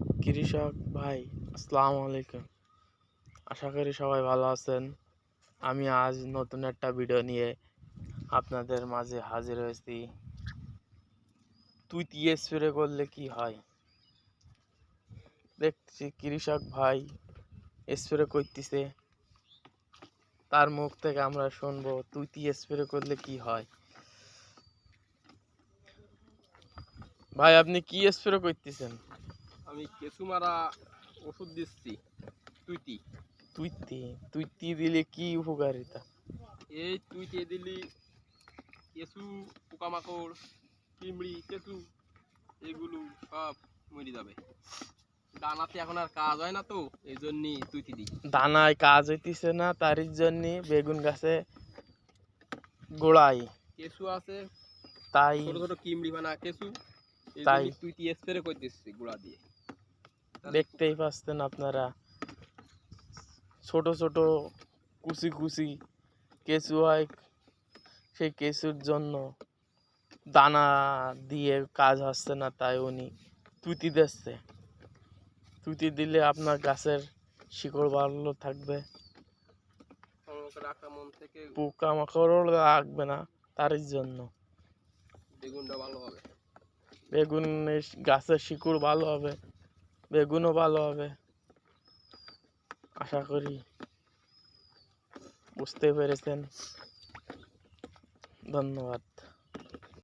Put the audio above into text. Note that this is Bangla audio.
কৃষক ভাই, আসসালামু আলাইকুম। আশা করি সবাই ভালো আছেন। আমি আজ নতুন একটা ভিডিও নিয়ে আপনাদের মাঝে হাজির হয়েছি। তুই টি স্প্রে করলে কি হয়? দেখছি কৃষক ভাই স্প্রে করতেছে। তার মুখ থেকে আমরা শুনব, তুই টি স্প্রে করলে কি হয়? ভাই, আপনি কি স্প্রে করতেছেন? আমি কেঁচু মারা ওষুধ দিচ্ছি তুইতি। তুইতি? তুইতি দিলে কি উপকারিতা এই তুইতে দিলি কেঁচু পোকামাকড় চিমড়ি কেঁচু এগুলো সব মরে যাবে। দানাতে এখন আর কাজ হয় না তো এই জন্যই তুইতি দিই। দানায় কাজ হইতেছে না তার জন্য বেগুন গাছে গোড়াই। কেঁচু আছে তাই ছোট ছোট কিমড়ি বানা কেঁচু তাই। তুইতি স্প্রে করে দিচ্ছি গোড়া দিয়ে। দেখতেই পাচ্ছেন আপনারা। ছোট ছোট কুচি কুচি কেঁচু হয় সেই কেঁচুর জন্য দানা দিয়ে কাজ হচ্ছে না তাই উনি তুতি দিচ্ছে। তুতি দিলে আপনার গাছের শিকড় ভালো থাকবে। থেকে পোকামাকড়ও লাগবে না তার জন্য। বেগুনটা ভালো হবে। বেগুনের গাছের শিকড় ভালো হবে। বেগুনও ভালো হবে। আশা করি বুঝতে পেরেছেন। ধন্যবাদ।